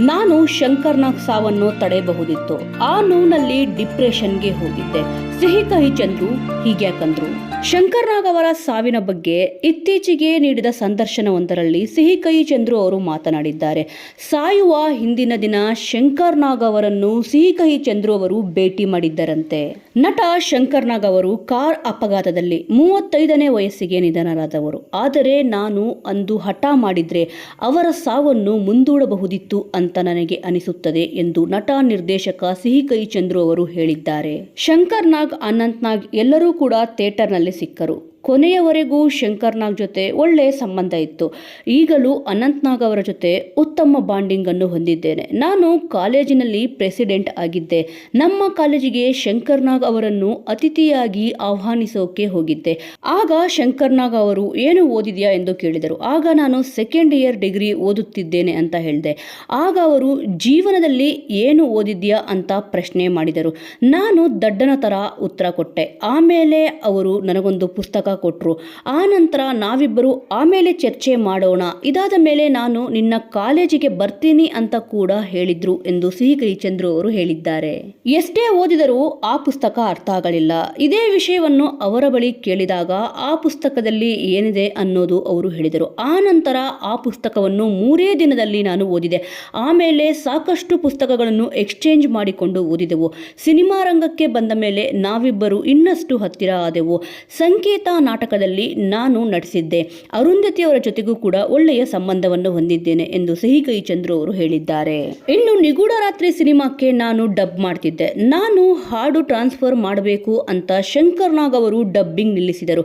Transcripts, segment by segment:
ನಾನು ಶಂಕರ್ನಾಗ್ ಸಾವನ್ನು ತಡೆಯಬಹುದಿತ್ತು. ಆ ನೋವಿನಲ್ಲಿ ಡಿಪ್ರೆಷನ್ಗೆ ಹೋಗಿದ್ದೆ. ಸಿಹಿ ಕಹಿ ಚಂದ್ರು ಹೀಗ್ಯಾಕಂದ್ರು ಶಂಕರ್ನಾಗ್ ಅವರ ಸಾವಿನ ಬಗ್ಗೆ ಇತ್ತೀಚೆಗೆ ನೀಡಿದ ಸಂದರ್ಶನವೊಂದರಲ್ಲಿ ಸಿಹಿ ಕಹಿ ಚಂದ್ರು ಅವರು ಮಾತನಾಡಿದ್ದಾರೆ. ಸಾಯುವ ಹಿಂದಿನ ದಿನ ಶಂಕರ್ನಾಗ್ ಅವರನ್ನು ಸಿಹಿ ಕಹಿ ಚಂದ್ರು ಅವರು ಭೇಟಿ ಮಾಡಿದ್ದರಂತೆ. ನಟ ಶಂಕರ್ನಾಗ್ ಅವರು ಕಾರ್ ಅಪಘಾತದಲ್ಲಿ ಮೂವತ್ತೈದನೇ ವಯಸ್ಸಿಗೆ ನಿಧನರಾದವರು. ಆದರೆ ನಾನು ಅಂದು ಹಠ ಮಾಡಿದ್ರೆ ಅವರ ಸಾವನ್ನು ಮುಂದೂಡಬಹುದಿತ್ತು ಅಂತ ನನಗೆ ಅನಿಸುತ್ತದೆ ಎಂದು ನಟ ನಿರ್ದೇಶಕ ಸಿಹಿ ಕೈ ಚಂದ್ರು ಅವರು ಹೇಳಿದ್ದಾರೆ. ಶಂಕರ್ ನಾಗ್, ಅನಂತ್ ನಾಗ್ ಎಲ್ಲರೂ ಕೂಡ ಥಿಯೇಟರ್ನಲ್ಲಿ ಸಿಕ್ಕರು. ಕೊನೆಯವರೆಗೂ ಶಂಕರ್ನಾಗ್ ಜೊತೆ ಒಳ್ಳೆಯ ಸಂಬಂಧ ಇತ್ತು. ಈಗಲೂ ಅನಂತ್ನಾಗ್ ಅವರ ಜೊತೆ ಉತ್ತಮ ಬಾಂಡಿಂಗ್ ಅನ್ನು ಹೊಂದಿದ್ದೇನೆ. ನಾನು ಕಾಲೇಜಿನಲ್ಲಿ ಪ್ರೆಸಿಡೆಂಟ್ ಆಗಿದ್ದೆ. ನಮ್ಮ ಕಾಲೇಜಿಗೆ ಶಂಕರ್ನಾಗ್ ಅವರನ್ನು ಅತಿಥಿಯಾಗಿ ಆಹ್ವಾನಿಸೋಕೆ ಹೋಗಿದ್ದೆ. ಆಗ ಶಂಕರ್ನಾಗ್ ಅವರು, ಏನು ಓದಿದ್ಯಾ? ಎಂದು ಕೇಳಿದರು. ಆಗ ನಾನು ಸೆಕೆಂಡ್ ಇಯರ್ ಡಿಗ್ರಿ ಓದುತ್ತಿದ್ದೇನೆ ಅಂತ ಹೇಳಿದೆ. ಆಗ ಅವರು, ಜೀವನದಲ್ಲಿ ಏನು ಓದಿದ್ಯಾ? ಅಂತ ಪ್ರಶ್ನೆ ಮಾಡಿದರು. ನಾನು ದಡ್ಡನ ಥರ ಉತ್ತರ ಕೊಟ್ಟೆ. ಆಮೇಲೆ ಅವರು ನನಗೊಂದು ಪುಸ್ತಕ ಕೊಟ್ಟರು ಆ ನಂತರ ನಾವಿಬ್ಬರು ಆಮೇಲೆ ಚರ್ಚೆ ಮಾಡೋಣ. ಇದಾದ ಮೇಲೆ ನಾನು ನಿನ್ನ ಕಾಲೇಜಿಗೆ ಬರ್ತೀನಿ ಅಂತ ಕೂಡ ಹೇಳಿದ್ರು ಎಂದು ಸಿಹಿ ಕರಿಚಂದ್ರು ಚಂದ್ರು ಅವರು ಹೇಳಿದ್ದಾರೆ. ಎಷ್ಟೇ ಓದಿದರೂ ಆ ಪುಸ್ತಕ ಅರ್ಥ ಆಗಲಿಲ್ಲ. ಇದೇ ವಿಷಯವನ್ನು ಅವರ ಬಳಿ ಕೇಳಿದಾಗ ಆ ಪುಸ್ತಕದಲ್ಲಿ ಏನಿದೆ ಅನ್ನೋದು ಅವರು ಹೇಳಿದರು. ಆ ನಂತರ ಆ ಪುಸ್ತಕವನ್ನು ಮೂರೇ ದಿನದಲ್ಲಿ ನಾನು ಓದಿದೆ. ಆಮೇಲೆ ಸಾಕಷ್ಟು ಪುಸ್ತಕಗಳನ್ನು ಎಕ್ಸ್ಚೇಂಜ್ ಮಾಡಿಕೊಂಡು ಓದಿದೆವು. ಸಿನಿಮಾ ರಂಗಕ್ಕೆ ಬಂದ ಮೇಲೆ ನಾವಿಬ್ಬರು ಇನ್ನಷ್ಟು ಹತ್ತಿರ ಆದೆವು. ಸಂಕೇತ ನಾಟಕದಲ್ಲಿ ನಾನು ನಟಿಸಿದ್ದೆ. ಅರುಂಧತಿಯವರ ಜೊತೆಗೂ ಕೂಡ ಒಳ್ಳೆಯ ಸಂಬಂಧವನ್ನು ಹೊಂದಿದ್ದೇನೆ ಎಂದು ಸಿಹಿ ಕೈ ಚಂದ್ರು ಅವರು ಹೇಳಿದ್ದಾರೆ. ಇನ್ನು ನಿಗೂಢ ರಾತ್ರಿ ಸಿನಿಮಾಕ್ಕೆ ನಾನು ಡಬ್ ಮಾಡ್ತಿದ್ದೆ. ನಾನು ಹಾಡು ಟ್ರಾನ್ಸ್ಫರ್ ಮಾಡಬೇಕು ಅಂತ ಶಂಕರ್ ನಾಗ್ ಅವರು ಡಬ್ಬಿಂಗ್ ನಿಲ್ಲಿಸಿದರು.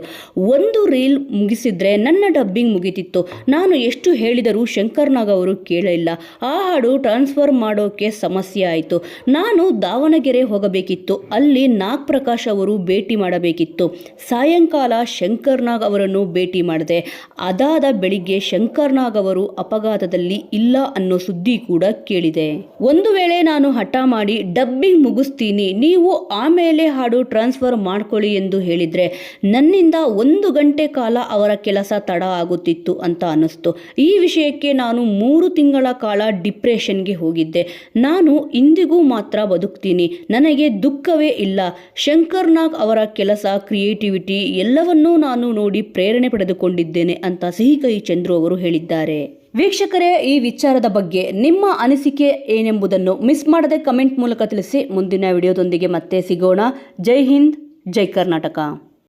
ಒಂದು ರೀಲ್ ಮುಗಿಸಿದ್ರೆ ನನ್ನ ಡಬ್ಬಿಂಗ್ ಮುಗಿತಿತ್ತು. ನಾನು ಎಷ್ಟು ಹೇಳಿದರೂ ಶಂಕರ್ ನಾಗ್ ಅವರು ಕೇಳಲಿಲ್ಲ. ಆ ಹಾಡು ಟ್ರಾನ್ಸ್ಫರ್ ಮಾಡೋಕೆ ಸಮಸ್ಯೆ ಆಯಿತು. ನಾನು ದಾವಣಗೆರೆ ಹೋಗಬೇಕಿತ್ತು. ಅಲ್ಲಿ ನಾಗ್ ಪ್ರಕಾಶ್ ಅವರು ಭೇಟಿ ಮಾಡಬೇಕಿತ್ತು. ಸಾಯಂಕಾಲ ಶಂಕರ್ ನಾಗ್ ಅವರನ್ನು ಭೇಟಿ ಮಾಡಿದೆ. ಅದಾದ ಬೆಳಿಗ್ಗೆ ಶಂಕರ್ನಾಗ್ ಅವರು ಅಪಘಾತದಲ್ಲಿ ಇಲ್ಲ ಅನ್ನೋ ಸುದ್ದಿ ಕೂಡ ಕೇಳಿದೆ. ಒಂದು ವೇಳೆ ನಾನು ಹಠ ಮಾಡಿ, ಡಬ್ಬಿಂಗ್ ಮುಗಿಸ್ತೀನಿ, ನೀವು ಆಮೇಲೆ ಹಾಡು ಟ್ರಾನ್ಸ್ಫರ್ ಮಾಡ್ಕೊಳ್ಳಿ ಎಂದು ಹೇಳಿದ್ರೆ, ನನ್ನಿಂದ ಒಂದು ಗಂಟೆ ಕಾಲ ಅವರ ಕೆಲಸ ತಡ ಆಗುತ್ತಿತ್ತು ಅಂತ ಅನ್ನಿಸ್ತು. ಈ ವಿಷಯಕ್ಕೆ ನಾನು ಮೂರು ತಿಂಗಳ ಕಾಲ ಡಿಪ್ರೆಷನ್ಗೆ ಹೋಗಿದ್ದೆ. ನಾನು ಇಂದಿಗೂ ಮಾತ್ರ ಬದುಕ್ತೀನಿ. ನನಗೆ ದುಃಖವೇ ಇಲ್ಲ. ಶಂಕರ್ನಾಗ್ ಅವರ ಕೆಲಸ, ಕ್ರಿಯೇಟಿವಿಟಿ ಎಲ್ಲವನ್ನೂ ನಾನು ನೋಡಿ ಪ್ರೇರಣೆ ಪಡೆದುಕೊಂಡಿದ್ದೇನೆ ಅಂತ ಸಿಹಿ ಕೈ ಚಂದ್ರು ಅವರು ಹೇಳಿದ್ದಾರೆ. ವೀಕ್ಷಕರೇ, ಈ ವಿಚಾರದ ಬಗ್ಗೆ ನಿಮ್ಮ ಅನಿಸಿಕೆ ಏನೆಂಬುದನ್ನು ಮಿಸ್ ಮಾಡದೆ ಕಮೆಂಟ್ ಮೂಲಕ ತಿಳಿಸಿ. ಮುಂದಿನ ವಿಡಿಯೋದೊಂದಿಗೆ ಮತ್ತೆ ಸಿಗೋಣ. ಜೈ ಹಿಂದ್, ಜೈ ಕರ್ನಾಟಕ.